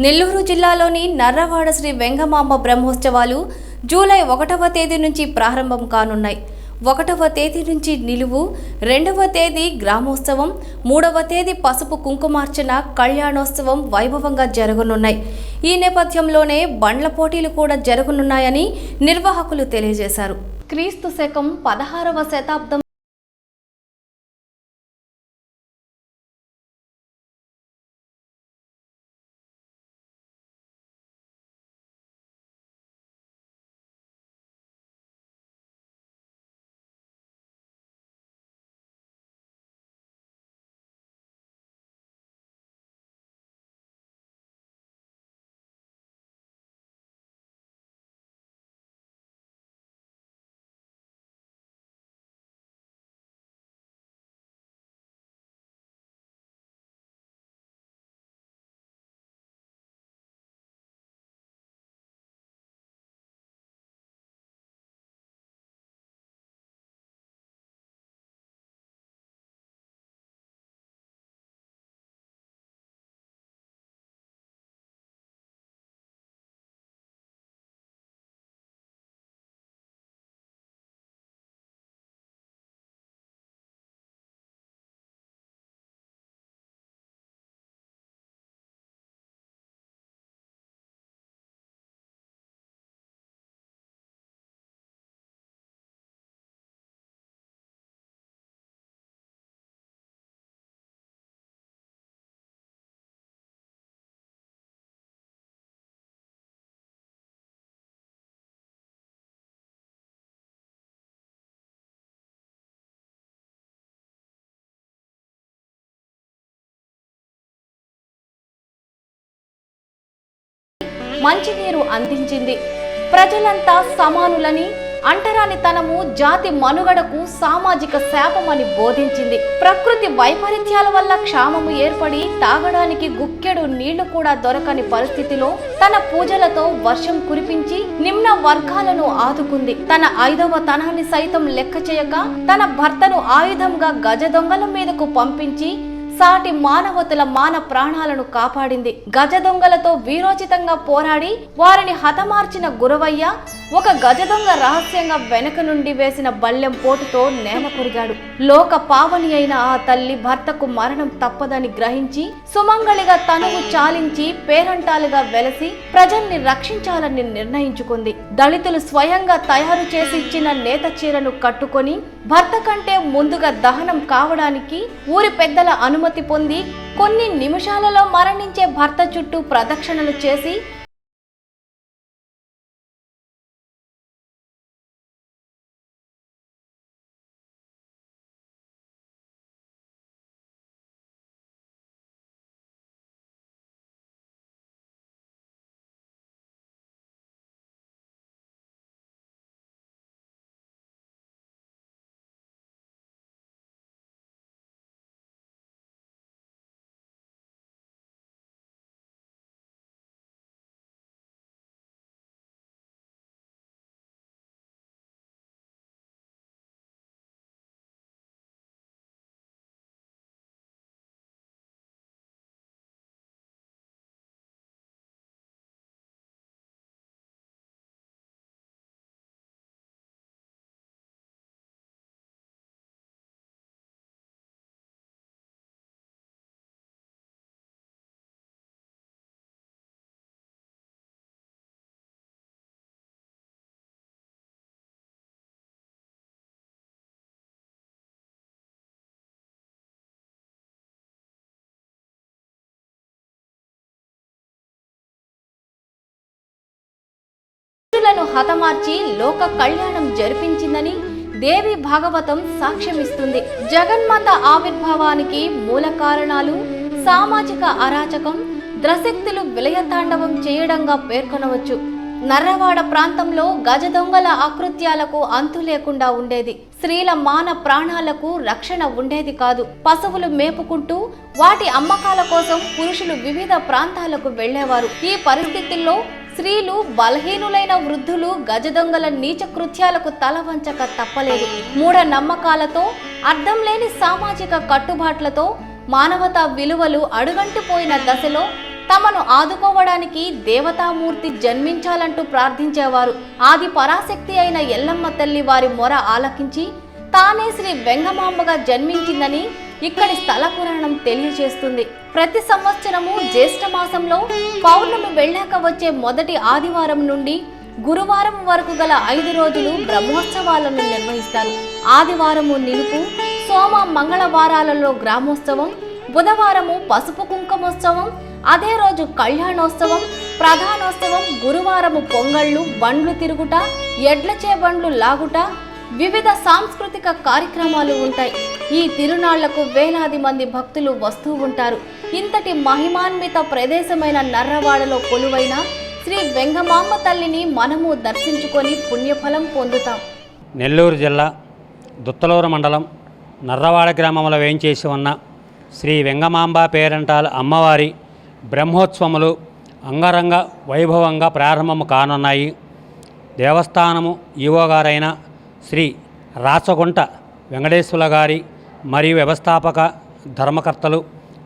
నెల్లూరు జిల్లాలోని నర్రవాడ శ్రీ వెంగమాంబ బ్రహ్మోత్సవాలు జూలై ఒకటవ తేదీ నుంచి ప్రారంభం కానున్నాయి. ఒకటవ తేదీ నుంచి నిలువు రెండవ తేదీ గ్రామోత్సవం మూడవ తేదీ పసుపు కుంకుమార్చన కళ్యాణోత్సవం వైభవంగా జరగనున్నాయి. ఈ నేపథ్యంలోనే బండ్ల పోటీలు కూడా జరగనున్నాయని నిర్వాహకులు తెలియజేశారు. క్రీస్తు శకం పదహారవ శతాబ్దం మంచినీరు అందించింది. ప్రజలంతా సమానులని అంటరానితనము జాతి మనుగడకు సామాజిక శాపమని బోధించింది. ప్రకృతి వైపరీత్యాల వల్ల క్షామము ఏర్పడి తాగడానికి గుక్కెడు నీళ్ళు కూడా దొరకని పరిస్థితిలో తన పూజలతో వర్షం కురిపించి నిమ్న వర్గాలను ఆదుకుంది. తన ఐదవ తనాన్ని సైతం లెక్క చేయక తన భర్తను ఆయుధంగా గజ దొంగల మీదకు పంపించి సాటి మానవతుల మాన ప్రాణాలను కాపాడింది. గజ దొంగలతో వీరోచితంగా పోరాడి వారిని హతమార్చిన గురవయ్య ఒక గజ దొంగ రహస్యంగా వెనక నుండి వేసిన బల్లెం పోటుతో నేల కొరిగాడు. లోక పావని అయిన ఆ తల్లి భర్తకు మరణం తప్పదని గ్రహించి సుమంగళిగా తనువు చాలించి పేరంటాలుగా వెలసి ప్రజల్ని రక్షించాలని నిర్ణయించుకుంది. దళితులు స్వయంగా తయారు చేసి ఇచ్చిన నేత చీరను కట్టుకొని భర్త కంటే ముందుగా దహనం కావడానికి ఊరి పెద్దల అనుమతి పొంది కొన్ని నిమిషాలలో మరణించే భర్త చుట్టూ ప్రదక్షిణలు చేసి దుష్టులను హతమార్చి లోక కళ్యాణం జరిపించిందని దేవి భాగవతం సాక్ష్యమిస్తుంది. జగన్మాత ఆవిర్భావానికి మూల కారణాలు సామాజిక అరాచకం ద్రశక్తులు విలయతాండవం చేయడంగా పేర్కొనవచ్చు. నర్రవాడ ప్రాంతంలో గజ దొంగల ఆకృత్యాలకు అంతు లేకుండా ఉండేది. స్త్రీల మాన ప్రాణాలకు రక్షణ ఉండేది కాదు. పశువులు మేపుకుంటూ వాటి అమ్మకాల కోసం పురుషులు వివిధ ప్రాంతాలకు వెళ్ళేవారు ఈ పరిస్థితుల్లో స్త్రీలు బలహీనులైన వృద్ధులు గజ దొంగల నీచ కృత్యాలకు తల వంచక తప్పలేదు. మూఢ నమ్మకాలతో అర్థం లేని సామాజిక కట్టుబాట్లతో మానవతా విలువలు అడుగంటిపోయిన దశలో తమను ఆదుకోవడానికి దేవతామూర్తి జన్మించాలంటూ ప్రార్థించేవారు. ఆది పరాశక్తి అయిన ఎల్లమ్మ తల్లి వారి మొర ఆలకించి తానే శ్రీ వెంగమాంబగా జన్మించిందని ఇక్కడి స్థల పురాణం తెలియజేస్తుంది. ప్రతి సంవత్సరము జ్యేష్ఠ మాసంలో పౌర్ణమి వెళ్ళాక వచ్చే మొదటి ఆదివారం నుండి గురువారం వరకు గల ఐదు రోజులు బ్రహ్మోత్సవాలను నిర్వహిస్తారు. ఆదివారము నిలుపు సోమ మంగళవారాలలో గ్రామోత్సవం బుధవారము పసుపు కుంకుమోత్సవం అదే రోజు కళ్యాణోత్సవం ప్రధానోత్సవం గురువారము పొంగళ్ళు బండ్లు తిరుగుట ఎడ్లచే బండ్లు లాగుట వివిధ సాంస్కృతిక కార్యక్రమాలు ఉంటాయి. ఈ తిరునాళ్ళకు వేలాది మంది భక్తులు వస్తూ ఉంటారు. ఇంతటి మహిమాన్విత ప్రదేశమైన నర్రవాడలో కొలువైన శ్రీ వెంగమాంబ తల్లిని మనము దర్శించుకొని పుణ్యఫలం పొందుతాం. నెల్లూరు జిల్లా దుత్తలూరు మండలం నర్రవాడ గ్రామంలో వేయించేసి ఉన్న శ్రీ వెంగమాంబ పేరంటాల అమ్మవారి బ్రహ్మోత్సవములు అంగరంగ వైభవంగా ప్రారంభము కానున్నాయి. దేవస్థానము ఈవో గారైన శ్రీ రాచగుంట వెంకటేశ్వర గారి మరియు వ్యవస్థాపక ధర్మకర్తలు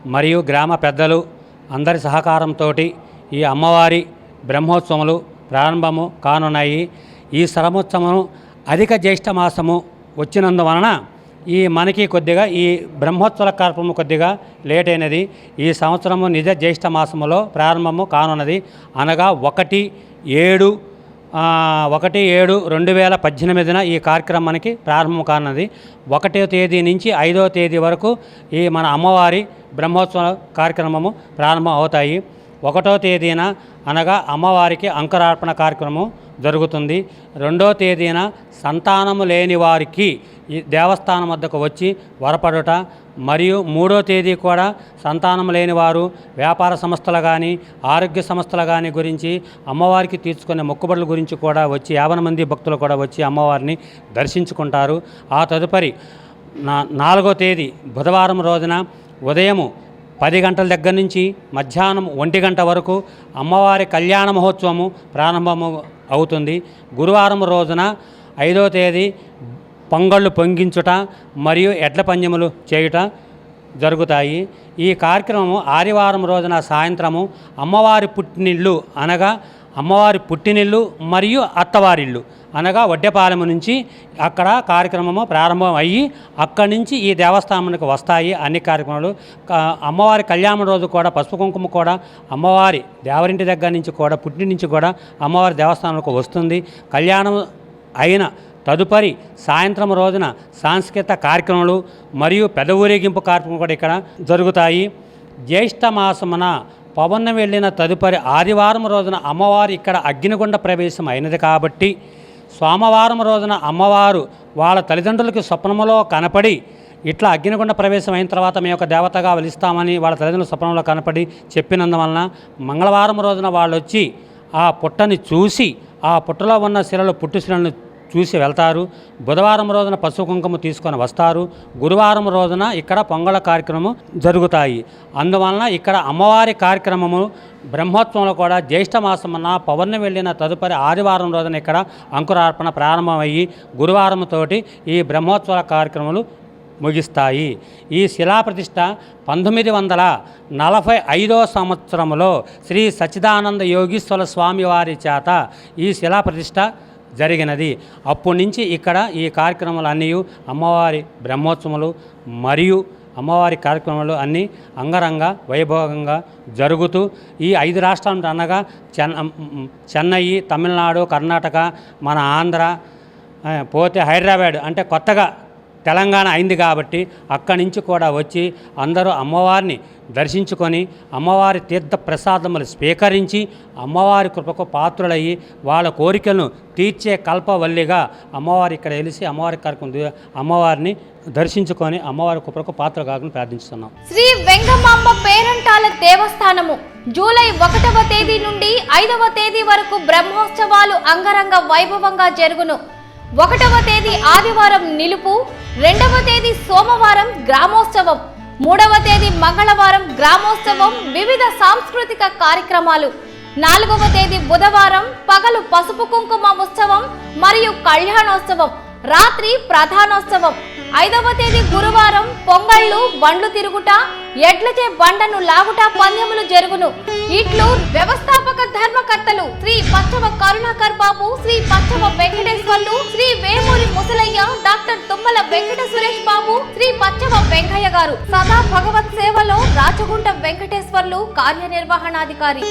మరియు గ్రామ పెద్దలు అందరి సహకారంతో ఈ అమ్మవారి బ్రహ్మోత్సవములు ప్రారంభము కానున్నాయి. ఈ సరమోత్సవము అధిక జ్యేష్ఠ మాసము వచ్చినందువలన ఈ మనకి కొద్దిగా ఈ బ్రహ్మోత్సవ కార్యక్రమం కొద్దిగా లేట్ అయినది. ఈ సంవత్సరము నిజ జ్యేష్ఠ మాసములో ప్రారంభము కానున్నది. అనగా ఒకటి ఏడు ఒకటి ఏడు రెండు వేల పద్దెనిమిదిన ఈ కార్యక్రమానికి ప్రారంభం కానున్నది. ఒకటో తేదీ నుంచి ఐదవ తేదీ వరకు ఈ మన అమ్మవారి బ్రహ్మోత్సవ కార్యక్రమము ప్రారంభం అవుతాయి. ఒకటో తేదీన అనగా అమ్మవారికి అంకురార్పణ కార్యక్రమం జరుగుతుంది. రెండో తేదీన సంతానము లేని వారికి ఈ దేవస్థానం వద్దకు వచ్చి వరపడుట మరియు మూడో తేదీ కూడా సంతానం లేని వారు వ్యాపార సంస్థలు కానీ ఆరోగ్య సంస్థలు కానీ గురించి అమ్మవారికి తీర్చుకునే మొక్కుబడుల గురించి కూడా వచ్చి యాభై మంది భక్తులు కూడా వచ్చి అమ్మవారిని దర్శించుకుంటారు. ఆ తదుపరి నా నాలుగో తేదీ బుధవారం రోజున ఉదయము పది గంటల దగ్గర నుంచి మధ్యాహ్నం ఒంటి గంట వరకు అమ్మవారి కళ్యాణ మహోత్సవము ప్రారంభము అవుతుంది. గురువారం రోజున ఐదో తేదీ పొంగళ్ళు పొంగించుట మరియు ఎడ్ల పందెములు చేయుట జరుగుతాయి. ఈ కార్యక్రమము ఆదివారం రోజున సాయంత్రము అమ్మవారి పుట్టినిల్లు అనగా అమ్మవారి పుట్టినిల్లు మరియు అత్తవారిల్లు అనగా వడ్డెపాలెం నుంచి అక్కడ కార్యక్రమము ప్రారంభం అయ్యి అక్కడి నుంచి ఈ దేవస్థానానికి వస్తాయి అన్ని కార్యక్రమాలు. అమ్మవారి కళ్యాణం రోజు కూడా పసుపు కుంకుమ కూడా అమ్మవారి దేవరింటి దగ్గర నుంచి కూడా పుట్టిన నుంచి కూడా అమ్మవారి దేవస్థానంలోకి వస్తుంది. కళ్యాణం అయిన తదుపరి సాయంత్రం రోజున సాంస్కృతిక కార్యక్రమాలు మరియు పెద్ద ఊరేగింపు కార్యక్రమం కూడా ఇక్కడ జరుగుతాయి. జ్యేష్ఠ మాసమున పవన్ వెళ్ళిన తదుపరి ఆదివారం రోజున అమ్మవారు ఇక్కడ అగ్నిగుండ ప్రవేశం అయినది కాబట్టి సోమవారం రోజున అమ్మవారు వాళ్ళ తల్లిదండ్రులకి స్వప్నములో కనపడి ఇట్లా అగ్నిగుండ ప్రవేశం అయిన తర్వాత మేము ఒక దేవతగా వలిస్తామని వాళ్ళ తల్లిదండ్రుల స్వప్నంలో కనపడి చెప్పినందువలన మంగళవారం రోజున వాళ్ళు వచ్చి ఆ పుట్టని చూసి ఆ పుట్టలో ఉన్న శిలలు పుట్టు శిలను చూసి వెళ్తారు. బుధవారం రోజున పసుపు కుంకుమ తీసుకొని వస్తారు. గురువారం రోజున ఇక్కడ పొంగళ కార్యక్రమం జరుగుతాయి. అందువలన ఇక్కడ అమ్మవారి కార్యక్రమము బ్రహ్మోత్సవంలో కూడా జ్యేష్ఠ మాసమున పౌర్ణమి వెళ్ళిన తదుపరి ఆదివారం రోజున ఇక్కడ అంకురార్పణ ప్రారంభమయ్యి గురువారంతోటి ఈ బ్రహ్మోత్సవ కార్యక్రమాలు ముగిస్తాయి. ఈ శిలాప్రతిష్ట పంతొమ్మిది వందల నలభై ఐదో సంవత్సరంలో శ్రీ సచ్చిదానంద యోగీశ్వర స్వామి వారి చేత ఈ శిలాప్రతిష్ఠ జరిగినది. అప్పటి నుంచి ఇక్కడ ఈ కార్యక్రమాలు అన్నీ అమ్మవారి బ్రహ్మోత్సవాలు మరియు అమ్మవారి కార్యక్రమాలు అన్నీ అంగరంగ వైభవంగా జరుగుతూ ఈ ఐదు రాష్ట్రాలు అనగా చెన్న చెన్నై తమిళనాడు కర్ణాటక మన ఆంధ్ర పోతే హైదరాబాద్ అంటే కొత్తగా తెలంగాణ అయింది కాబట్టి అక్కడి నుంచి కూడా వచ్చి అందరూ అమ్మవారిని దర్శించుకొని అమ్మవారి తీర్థ ప్రసాదములు స్వీకరించి అమ్మవారి కృపకు పాత్రులయ్యి వాళ్ళ కోరికలను తీర్చే కల్పవల్లిగా అమ్మవారి ఇక్కడ వెలిసి అమ్మవారి కార్యక్రమం అమ్మవారిని దర్శించుకొని అమ్మవారి కృపకు పాత్ర కాకుండా ప్రార్థిస్తున్నాం శ్రీ వెంగమాంబ పేరంటాల దేవస్థానము జూలై ఒకటవ తేదీ నుండి ఐదవ తేదీ వరకు బ్రహ్మోత్సవాలు అంగరంగ వైభవంగా జరుగును. ఒకటవ తేదీ ఆదివారం నిలుపు రెండవ తేదీ సోమవారం గ్రామోత్సవం. మూడవ తేదీ మంగళవారం గ్రామోత్సవం. వివిధ సాంస్కృతిక కార్యక్రమాలు. నాలుగవ తేదీ బుధవారం పగలు పసుపు కుంకుమ ఉత్సవం మరియు కళ్యాణోత్సవం. రాత్రి ప్రధానోత్సవం. ఐదవ తేదీ గురువారం పొంగళ్ళు బండ్లు తిరుగుట ఎడ్లచే బండను లాగుట పందెములు జరుగును. ఇట్లు వ్యవస్థాపక ధర్మకర్తలు శ్రీ పచ్చవ కరుణాకర్ బాబు శ్రీ పచ్చవ వెంకటేశ్వర్లు శ్రీ వేమూరి ముసలయ్య డాక్టర్ తుమ్మల వెంకట సురేష్ బాబు శ్రీ పచ్చవ వెంకయ్య గారు. సదా భగవత్ సేవలో రాచగుంట వెంకటేశ్వర్లు కార్యనిర్వహణాధికారి.